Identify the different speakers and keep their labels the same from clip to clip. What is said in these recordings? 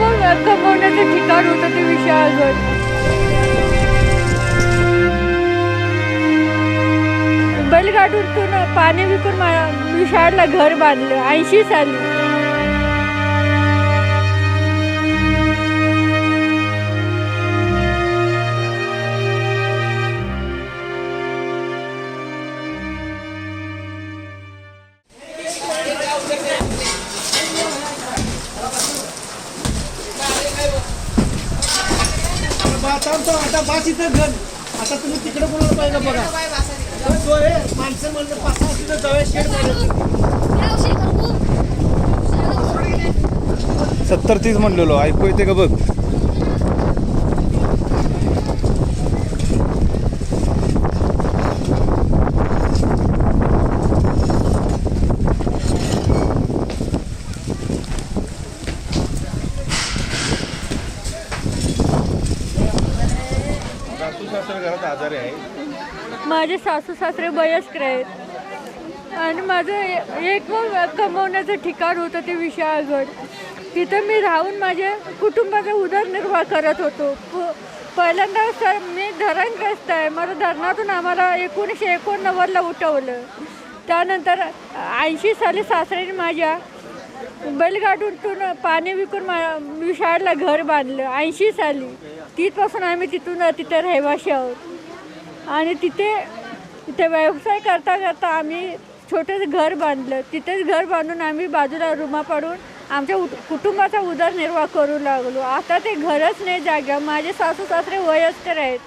Speaker 1: हो, कमवण्याचं ठिकाण होतं ते विशाळगड. बैलगाडूतून पाणी विकून मा- विशाळला घर बांधलं ऐंशी साली.
Speaker 2: आता आमचं आता बास इथं घर. आता तुम्ही तिकडे बोलायला पाहिजे बघा. तर जो आहे माणसं म्हणलं पाच सहा तिथं जाऊया शेड
Speaker 3: सत्तर तीस म्हणलेलो ऐकू येते का बघ? सासरे घरात आजारी आहे.
Speaker 1: माझे सासू सासरे वयस्कर आहेत. आणि माझं एक कमवण्याचं ठिकाण होतं ते विशाळगड. तिथं मी राहून माझ्या कुटुंबाचा उदरनिर्वाह करत होतो. प- पहिल्यांदा सर मी धरणग्रस्त आहे. मला धरणातून आम्हाला एकोणीसशे एकोणनव्वदला उठवलं. त्यानंतर ऐंशी साली सासऱ्याने माझ्या बैलगाडीतून पाणी विकून मा शाळेला घर बांधलं ऐंशी साली. तिथपासून आम्ही तिथून तिथे रहिवाशी आहोत. आणि तिथे तिथे व्यवसाय करता करता आम्ही छोटंसं घर बांधलं. तिथेच घर बांधून आम्ही बाजूला रुमा पाडून आमच्या उट कुटुंबाचा उदरनिर्वाह करू लागलो. आता ते घरच नाही जागा. माझे सासू सासरे वयस्कर आहेत.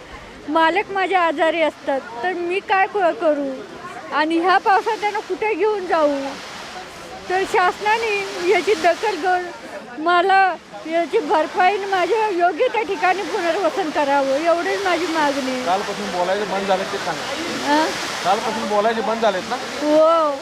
Speaker 1: मालक माझे आजारी असतात. तर मी काय क- करू? आणि ह्या पावसात त्यांना कुठे घेऊन जाऊ? तर शासनाने याची दखल घेऊन मला याची भरपाई माझ्या योग्य त्या ठिकाणी पुनर्वसन करावं एवढीच माझी मागणी.
Speaker 3: कालपासून बोलायचे बंद झाले ते सांगा? कालपासून बोलायचे बंद झालेत ना
Speaker 1: हो